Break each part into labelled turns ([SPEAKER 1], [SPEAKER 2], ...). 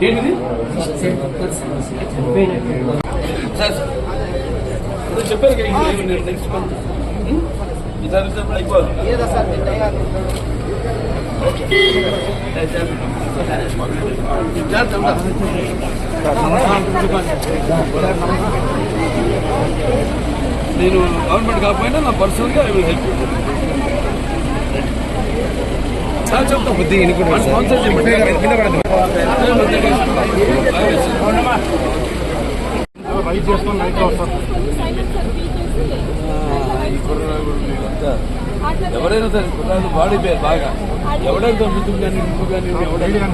[SPEAKER 1] ఏంటిది? సార్ అదే చెప్పారు నెక్స్ట్ మంత్ ఈసారి అయిపోవాలి నేను గవర్నమెంట్ కాకపోయినా నా పర్సనల్గా ఐ విల్ హెల్ప్ సార్ చెప్తా బుద్ధి స్పాన్సర్ చేయమంటే
[SPEAKER 2] రైట్ చేసుకొని నైట్ వస్తారు
[SPEAKER 1] ఈ కుర్రాడు వీళ్ళంతా ఎవరైనా సరే బాడీ పేరు బాగా ఎవడైనా మిత్రులు కానీ ఇంకో కానీ ఎవడైనా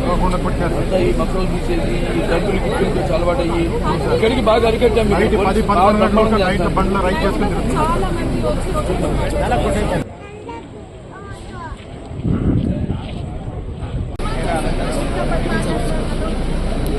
[SPEAKER 1] ఈ మక్కలు తీసేసి ఈ డబ్బులు గురించి అలవాటు అయ్యి ఇక్కడికి బాగా అరికట్టాం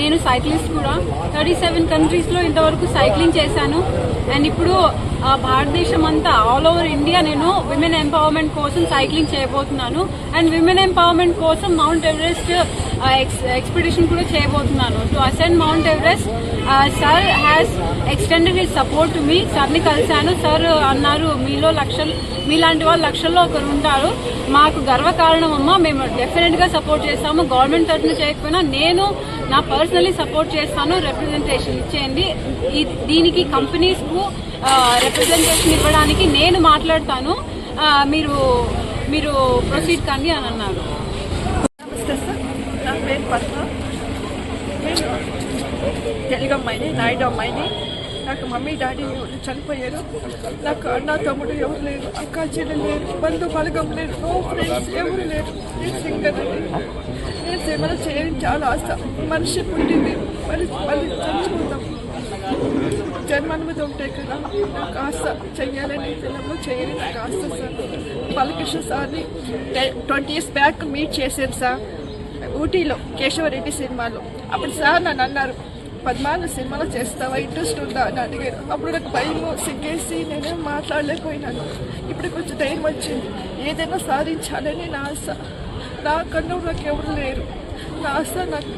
[SPEAKER 3] నేను సైక్లిస్ట్ కూడా. థర్టీ సెవెన్ కంట్రీస్లో ఇంతవరకు సైక్లింగ్ చేశాను. అండ్ ఇప్పుడు భారతదేశం అంతా ఆల్ ఓవర్ ఇండియా నేను విమెన్ ఎంపవర్మెంట్ కోసం సైక్లింగ్ చేయబోతున్నాను. అండ్ విమెన్ ఎంపవర్మెంట్ కోసం మౌంట్ ఎవరెస్ట్ ఎక్స్పెడిషన్ కూడా చేయబోతున్నాను. To ascend Mount Everest sir has extended his support to me సార్ని కలిశాను. సార్ అన్నారు మీలో లక్షలు మీలాంటి వాళ్ళు లక్షల్లో ఒకరు ఉంటారు. మాకు గర్వకారణం అమ్మా. మేము డెఫినెట్గా సపోర్ట్ చేస్తాము. గవర్నమెంట్ తరఫున చేయకపోయినా నేను నా పర్సనలీ సపోర్ట్ చేస్తాను రిప్రజెంటేషన్ ఇచ్చేయండి. దీనికి కంపెనీస్కు రిప్రజెంటేషన్ ఇవ్వడానికి నేను మాట్లాడతాను. మీరు మీరు ప్రొసీడ్ కండి అని అన్నారు.
[SPEAKER 4] నమస్తే సార్. నా పేరు పద్మ. నేను తెలుగు అమ్మాయిని నాయుడు అమ్మాయిని. నాకు మమ్మీ డాడీ ఎవరు చనిపోయారు. నాకు అన్న తమ్ముడు ఎవరు లేరు. అక్క చెల్లెలు లేరు. బంధు బలగం లేరు. నో ఫ్రెండ్స్ ఎవరు లేరు. నేను సింగర్ అండి నేను సేవలు చేయడం చాలా ఆశ. మనిషి పుట్టింది. మరి మళ్ళీ చనిపోతాం. జన్మల మీద ఉంటాయి కదా నాకు ఆశ. చెయ్యాలని ఫిలంలో చేయాలని నాకు ఆశ సార్. బాలకృష్ణ సార్ని ట్వంటీ ఇయర్స్ బ్యాక్ మీట్ చేశాను సార్. ఊటీలో కేశవరెడ్డి సినిమాలో. అప్పుడు సార్ నన్ను అన్నారు పద్మాలు సినిమాలో చేస్తావా? ఇంట్రెస్ట్ ఉందా అని అడిగారు. అప్పుడు నాకు భయం సిగ్గేసి నేను మాట్లాడలేకపోయినాను. ఇప్పుడు కొంచెం ధైర్యం వచ్చింది. ఏదైనా సాధించాలని నా ఆశ. నాకన్నా నాకు ఎవరు లేరు. నా ఆశ నాకు